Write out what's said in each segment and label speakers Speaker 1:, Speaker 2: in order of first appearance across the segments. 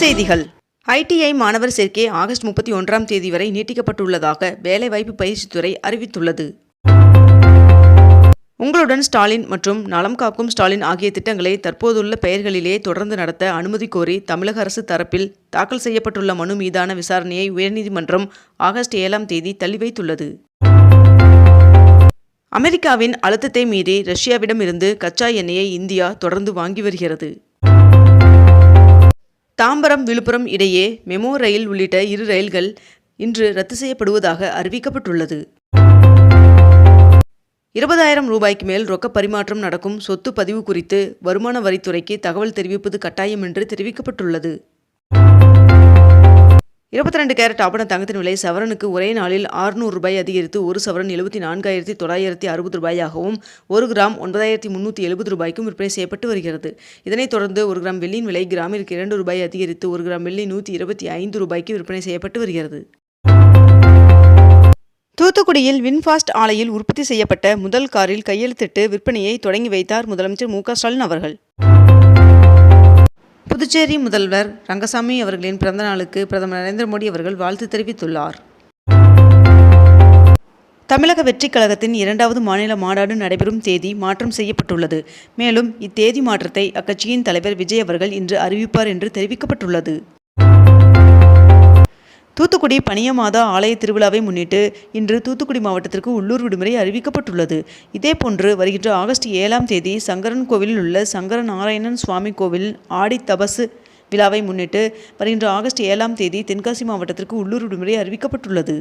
Speaker 1: செய்திகள் ஐடிஐ மாணவர் சேர்க்கை ஆகஸ்ட் முப்பத்தி ஒன்றாம் தேதி வரை நீட்டிக்கப்பட்டுள்ளதாக வேலைவாய்ப்பு பயிற்சித்துறை அறிவித்துள்ளது உங்களுடன் ஸ்டாலின் மற்றும் நலம் காக்கும் ஸ்டாலின் ஆகிய திட்டங்களை தற்போதுள்ள பெயர்களிலே தொடர்ந்து நடத்த அனுமதி கோரி தமிழக அரசு தரப்பில் தாக்கல் செய்யப்பட்டுள்ள மனு மீதான விசாரணையை உயர்நீதிமன்றம் ஆகஸ்ட் ஏழாம் தேதி தள்ளி வைத்துள்ளது அமெரிக்காவின் அழுத்தத்தை மீறி ரஷ்யாவிடமிருந்து கச்சா எண்ணெயை இந்தியா தொடர்ந்து வாங்கி வருகிறது தாம்பரம் விழுப்புரம் இடையே மெமோ ரயில் உள்ளிட்ட இரு ரயில்கள் இன்று ரத்து செய்யப்படுவதாக அறிவிக்கப்பட்டுள்ளது இருபதாயிரம் ரூபாய்க்கு மேல் ரொக்க பரிமாற்றம் நடக்கும் சொத்து பதிவு குறித்து வருமான வரித்துறைக்கு தகவல் தெரிவிப்பது கட்டாயம் என்று தெரிவிக்கப்பட்டுள்ளது இருபத்தி ரெண்டு கேரட் ஆபண தங்கத்தின் விலை சவரனுக்கு ஒரே நாளில் ஆறுநூறு ரூபாய் அதிகரித்து ஒரு சவரன் எழுபத்தி நான்காயிரத்தி தொள்ளாயிரத்தி அறுபது ரூபாயாகவும் ஒரு கிராம் ஒன்பதாயிரத்தி முன்னூற்றி எழுபது ரூபாய்க்கும் விற்பனை செய்யப்பட்டு வருகிறது இதனைத் தொடர்ந்து ஒரு கிராம் வெள்ளியின் விலை கிராமிற்கு இரண்டு ரூபாய் அதிகரித்து ஒரு கிராம் வெள்ளி நூற்றி இருபத்தி ஐந்து ரூபாய்க்கு விற்பனை செய்யப்பட்டு வருகிறது தூத்துக்குடியில் வின்ஃபாஸ்ட் ஆலையில் உற்பத்தி செய்யப்பட்ட முதல் காரில் கையெழுத்திட்டு விற்பனையை தொடங்கி வைத்தார் முதலமைச்சர் மு ஸ்டாலின் அவர்கள் புதுச்சேரி முதல்வர் ரங்கசாமி அவர்களின் பிறந்த நாளுக்கு பிரதமர் நரேந்திர மோடி அவர்கள் வாழ்த்து தெரிவித்துள்ளார் தமிழக வெற்றிக் கழகத்தின் இரண்டாவது மாநில மாநாடு நடைபெறும் தேதி மாற்றம் செய்யப்பட்டுள்ளது மேலும் இத்தேதி மாற்றத்தை அக்கட்சியின் தலைவர் விஜய் அவர்கள் இன்று அறிவிப்பார் என்று தெரிவிக்கப்பட்டுள்ளது தூத்துக்குடி பனியமாதா ஆலய திருவிழாவை முன்னிட்டு இன்று தூத்துக்குடி மாவட்டத்திற்கு உள்ளூர் விடுமுறை அறிவிக்கப்பட்டுள்ளது இதேபோன்று வருகின்ற ஆகஸ்ட் ஏழாம் தேதி சங்கரன் கோவிலில் உள்ள சங்கர நாராயணன் சுவாமி கோவில் ஆடி தபசு விழாவை முன்னிட்டு வருகின்ற ஆகஸ்ட் ஏழாம் தேதி தென்காசி மாவட்டத்திற்கு உள்ளூர் விடுமுறை அறிவிக்கப்பட்டுள்ளது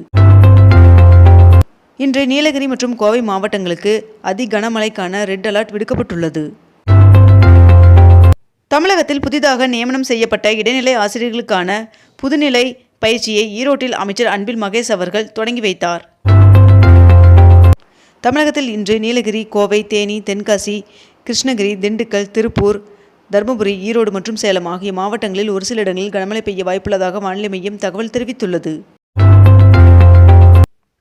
Speaker 1: இன்று நீலகிரி மற்றும் கோவை மாவட்டங்களுக்கு அதி கனமழைக்கான ரெட் அலர்ட் விடுக்கப்பட்டுள்ளது தமிழகத்தில் புதிதாக நியமனம் செய்யப்பட்ட இடைநிலை ஆசிரியர்களுக்கான புதுநிலை பயிற்சியை ஈரோட்டில் அமைச்சர் அன்பில் மகேஷ் அவர்கள் தொடங்கி வைத்தார் தமிழகத்தில் இன்று நீலகிரி கோவை தேனி தென்காசி கிருஷ்ணகிரி திண்டுக்கல் திருப்பூர் தருமபுரி ஈரோடு மற்றும் சேலம் ஆகிய மாவட்டங்களில் ஒரு சில இடங்களில் கனமழை பெய்ய வாய்ப்புள்ளதாக வானிலை மையம் தகவல் தெரிவித்துள்ளது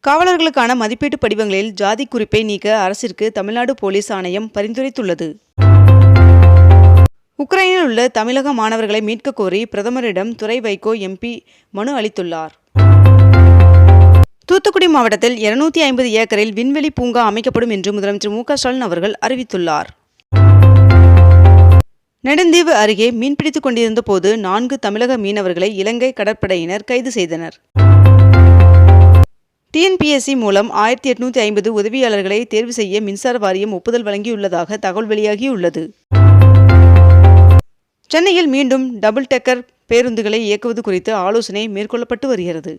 Speaker 1: காவலர்களுக்கான மதிப்பீட்டு படிவங்களில் ஜாதி குறிப்பை நீக்க அரசிற்கு தமிழ்நாடு போலீஸ் ஆணையம் பரிந்துரைத்துள்ளது உக்ரைனில் உள்ள தமிழக மாணவர்களை மீட்க கோரி பிரதமரிடம் துறை வைகோ எம்பி மனு அளித்துள்ளார் தூத்துக்குடி மாவட்டத்தில் இருநூத்தி ஐம்பது ஏக்கரில் விண்வெளி பூங்கா அமைக்கப்படும் என்று முதலமைச்சர் மு ஸ்டாலின் அவர்கள் அறிவித்துள்ளார் நெடுந்தீவு அருகே மீன்பிடித்துக் கொண்டிருந்த போது நான்கு தமிழக மீனவர்களை இலங்கை கடற்படையினர் கைது செய்தனர் டிஎன்பிஎஸ்சி மூலம் ஆயிரத்தி எட்நூத்தி ஐம்பது உதவியாளர்களை தேர்வு செய்ய மின்சார வாரியம் ஒப்புதல் வழங்கியுள்ளதாக தகவல் வெளியாகியுள்ளது சென்னையில் மீண்டும் டபுள் டெக்கர் பேருந்துகளை இயக்குவது குறித்து ஆலோசனை மேற்கொள்ளப்பட்டு வருகிறது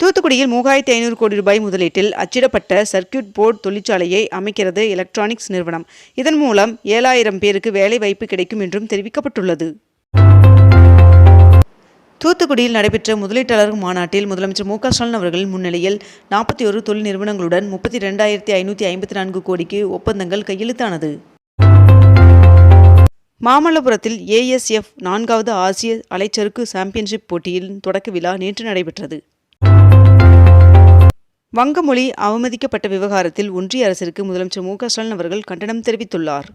Speaker 1: தூத்துக்குடியில் மூவாயிரத்தி ஐநூறு கோடி ரூபாய் முதலீட்டில் அச்சிடப்பட்ட சர்க்கியூட் போர்டு தொழிற்சாலையை அமைக்கிறது எலக்ட்ரானிக்ஸ் நிறுவனம் இதன் மூலம் ஏழாயிரம் பேருக்கு வேலை வாய்ப்பு கிடைக்கும் என்றும் தெரிவிக்கப்பட்டுள்ளது தூத்துக்குடியில் நடைபெற்ற முதலீட்டாளர் மாநாட்டில் முதலமைச்சர் மு ஸ்டாலின் அவர்களின் முன்னிலையில் நாற்பத்தி ஒரு தொழில் நிறுவனங்களுடன் முப்பத்தி ரெண்டாயிரத்தி ஐநூற்றி ஐம்பத்தி நான்கு கோடிக்கு ஒப்பந்தங்கள் கையெழுத்தானது மாமல்லபுரத்தில் ஏஎஸ்எஃப் நான்காவது ஆசிய அலைச்சறுக்கு சாம்பியன்ஷிப் போட்டியின் தொடக்க விழா நேற்று நடைபெற்றது வங்கமொழி அவமதிக்கப்பட்ட விவகாரத்தில் ஒன்றிய அரசிற்கு முதலமைச்சர் மு ஸ்டாலின் அவர்கள் கண்டனம் தெரிவித்துள்ளார்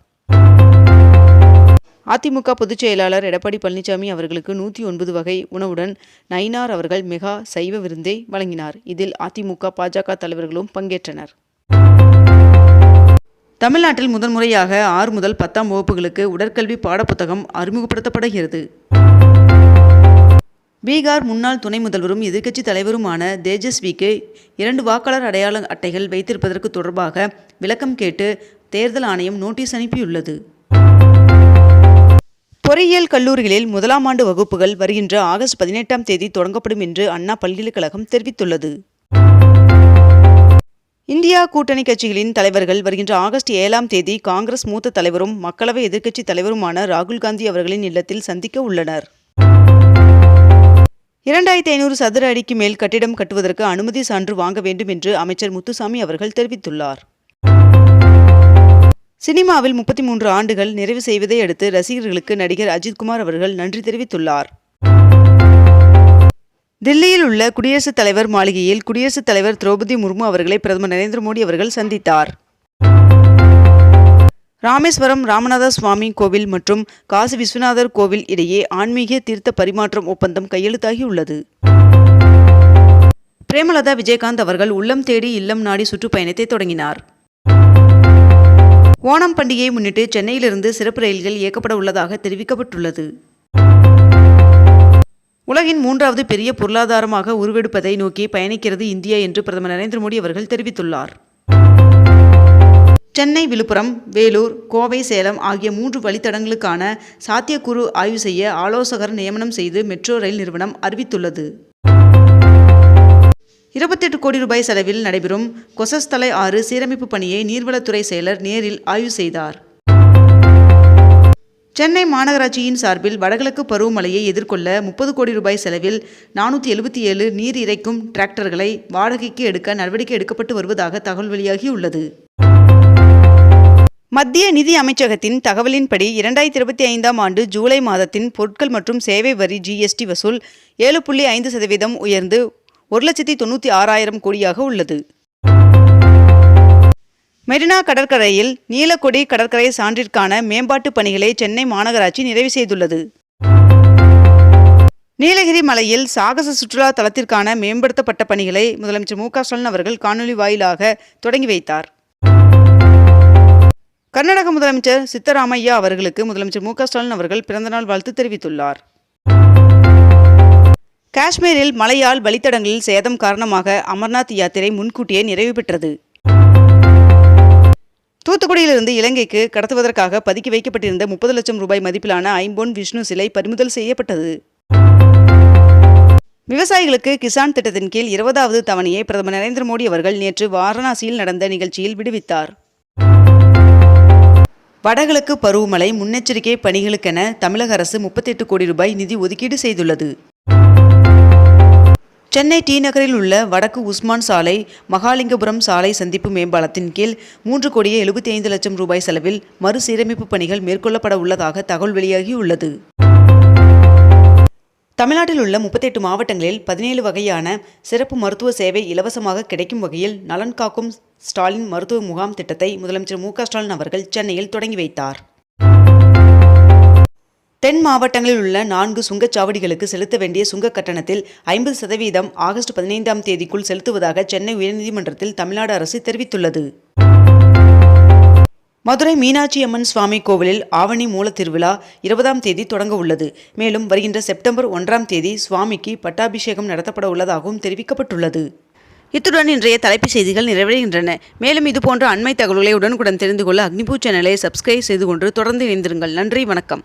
Speaker 1: அதிமுக பொதுச் செயலாளர் எடப்பாடி பழனிசாமி அவர்களுக்கு நூற்றி ஒன்பது வகை உணவுடன் நயினார் அவர்கள் மெகா சைவ விருந்தை வழங்கினார் இதில் அதிமுக பாஜக தலைவர்களும் பங்கேற்றனர் தமிழ்நாட்டில் முதன்முறையாக ஆறு முதல் பத்தாம் வகுப்புகளுக்கு உடற்கல்வி பாடப்புத்தகம் அறிமுகப்படுத்தப்படுகிறது பீகார் முன்னாள் துணை முதல்வரும் எதிர்க்கட்சி தலைவருமான தேஜஸ்விக்கு இரண்டு வாக்காளர் அடையாள அட்டைகள் வைத்திருப்பதற்கு தொடர்பாக விளக்கம் கேட்டு தேர்தல் ஆணையம் நோட்டீஸ் அனுப்பியுள்ளது பொறியியல் கல்லூரிகளில் முதலாம் ஆண்டு வகுப்புகள் வருகின்ற ஆகஸ்ட் பதினெட்டாம் தேதி தொடங்கப்படும் என்று அண்ணா பல்கலைக்கழகம் தெரிவித்துள்ளது இந்தியா கூட்டணி கட்சிகளின் தலைவர்கள் வருகின்ற ஆகஸ்ட் ஏழாம் தேதி காங்கிரஸ் மூத்த தலைவரும் மக்களவை எதிர்க்கட்சி தலைவருமான ராகுல் காந்தி அவர்களின் இல்லத்தில் சந்திக்க உள்ளனர் இரண்டாயிரத்தி ஐநூறு சதுர அடிக்கு மேல் கட்டிடம் கட்டுவதற்கு அனுமதி சான்று வாங்க வேண்டும் என்று அமைச்சர் முத்துசாமி அவர்கள் தெரிவித்துள்ளார் சினிமாவில் முப்பத்தி மூன்று ஆண்டுகள் நிறைவு செய்வதை அடுத்து ரசிகர்களுக்கு நடிகர் அஜித்குமார் அவர்கள் நன்றி தெரிவித்துள்ளார் தில்லியில் உள்ள குடியரசுத் தலைவர் மாளிகையில் குடியரசுத் தலைவர் திரௌபதி முர்மு அவர்களை பிரதமர் நரேந்திர மோடி அவர்கள் சந்தித்தார் ராமேஸ்வரம் ராமநாத சுவாமி கோவில் மற்றும் காசி விஸ்வநாதர் கோவில் இடையே ஆன்மீக தீர்த்த பரிமாற்றம் ஒப்பந்தம் கையெழுத்தாகி உள்ளது பிரேமலதா விஜயகாந்த் அவர்கள் உள்ளம் தேடி இல்லம் நாடி சுற்றுப்பயணத்தை தொடங்கினார் ஓணம் பண்டிகையை முன்னிட்டு சென்னையிலிருந்து சிறப்பு ரயில்கள் இயக்கப்பட உள்ளதாக தெரிவிக்கப்பட்டுள்ளது உலகின் மூன்றாவது பெரிய பொருளாதாரமாக உருவெடுப்பதை நோக்கி பயணிக்கிறது இந்தியா என்று பிரதமர் நரேந்திர மோடி அவர்கள் தெரிவித்துள்ளார் சென்னை விழுப்புரம் வேலூர் கோவை சேலம் ஆகிய மூன்று வழித்தடங்களுக்கான சாத்தியக்கூறு ஆய்வு செய்ய ஆலோசகர் நியமனம் செய்து மெட்ரோ ரயில் நிறுவனம் அறிவித்துள்ளது இருபத்தெட்டு கோடி ரூபாய் செலவில் நடைபெறும் கொசஸ்தலை ஆறு சீரமைப்பு பணியை நீர்வளத்துறை செயலர் நேரில் ஆய்வு செய்தார் சென்னை மாநகராட்சியின் சார்பில் வடகிழக்கு பருவமழையை எதிர்கொள்ள முப்பது கோடி ரூபாய் செலவில் நானூற்றி எழுபத்தி ஏழு நீர் இறைக்கும் டிராக்டர்களை வாடகைக்கு எடுக்க நடவடிக்கை எடுக்கப்பட்டு வருவதாக தகவல் வெளியாகியுள்ளது மத்திய நிதி அமைச்சகத்தின் தகவலின்படி இரண்டாயிரத்தி இருபத்தி ஐந்தாம் ஆண்டு ஜூலை மாதத்தின் பொருட்கள் மற்றும் சேவை வரி ஜிஎஸ்டி வசூல் ஏழு புள்ளி ஐந்து சதவீதம் உயர்ந்து ஒரு லட்சத்தி தொண்ணூற்றி ஆறாயிரம் கோடியாக உள்ளது மெரினா கடற்கரையில் நீலக்கொடி கடற்கரை சான்றிற்கான மேம்பாட்டு பணிகளை சென்னை மாநகராட்சி நிறைவு செய்துள்ளது நீலகிரி மலையில் சாகச சுற்றுலா தலத்திற்கான மேம்படுத்தப்பட்ட பணிகளை முதலமைச்சர் மு க ஸ்டாலின் அவர்கள் காணொலி வாயிலாக தொடங்கி வைத்தார் கர்நாடக முதலமைச்சர் சித்தராமையா அவர்களுக்கு முதலமைச்சர் மு க ஸ்டாலின் அவர்கள் பிறந்தநாள் வாழ்த்து தெரிவித்துள்ளார் காஷ்மீரில் மழையால் வழித்தடங்களில் சேதம் காரணமாக அமர்நாத் யாத்திரை முன்கூட்டியே நிறைவு பெற்றது தூத்துக்குடியிலிருந்து இலங்கைக்கு கடத்துவதற்காக பதுக்கி வைக்கப்பட்டிருந்த முப்பது லட்சம் ரூபாய் மதிப்பிலான ஐம்பொன் விஷ்ணு சிலை பறிமுதல் செய்யப்பட்டது விவசாயிகளுக்கு கிசான் திட்டத்தின் கீழ் இருபதாவது தவணையை பிரதமர் நரேந்திர மோடி அவர்கள் நேற்று வாரணாசியில் நடந்த நிகழ்ச்சியில் விடுவித்தார் வடகிழக்கு பருவமழை முன்னெச்சரிக்கை பணிகளுக்கென தமிழக அரசு முப்பத்தி எட்டு கோடி ரூபாய் நிதி ஒதுக்கீடு செய்துள்ளது சென்னை டி நகரில் உள்ள வடக்கு உஸ்மான் சாலை மகாலிங்கபுரம் சாலை சந்திப்பு மேம்பாலத்தின் கீழ் மூன்று கோடியே எழுபத்தி ஐந்து லட்சம் ரூபாய் செலவில் மறுசீரமைப்பு பணிகள் மேற்கொள்ளப்பட உள்ளதாக தகவல் வெளியாகியுள்ளது தமிழ்நாட்டில் உள்ள முப்பத்தெட்டு மாவட்டங்களில் பதினேழு வகையான சிறப்பு மருத்துவ சேவை இலவசமாக கிடைக்கும் வகையில் நலன் காக்கும் ஸ்டாலின் மருத்துவ முகாம் திட்டத்தை முதலமைச்சர் மு ஸ்டாலின் அவர்கள் சென்னையில் தொடங்கி வைத்தார் தென் மாவட்டங்களில் உள்ள நான்கு சுங்கச்சாவடிகளுக்கு செலுத்த வேண்டிய சுங்க கட்டணத்தில் ஐம்பது சதவீதம் ஆகஸ்ட் பதினைந்தாம் தேதிக்குள் செலுத்துவதாக சென்னை உயர்நீதிமன்றத்தில் தமிழ்நாடு அரசு தெரிவித்துள்ளது மதுரை மீனாட்சி அம்மன் சுவாமி கோவிலில் ஆவணி மூலத்திருவிழா இருபதாம் தேதி தொடங்க உள்ளது மேலும் வருகின்ற செப்டம்பர் ஒன்றாம் தேதி சுவாமிக்கு பட்டாபிஷேகம் நடத்தப்பட உள்ளதாகவும் தெரிவிக்கப்பட்டுள்ளது
Speaker 2: இத்துடன் இன்றைய தலைப்புச் செய்திகள் நிறைவடைகின்றன மேலும் இதுபோன்ற அண்மை தகவல்களை உடனுக்குடன் தெரிந்து கொள்ள அக்னிபூ சேனலை சப்ஸ்கிரைப் செய்து கொண்டு தொடர்ந்து இணைந்திருங்கள் நன்றி வணக்கம்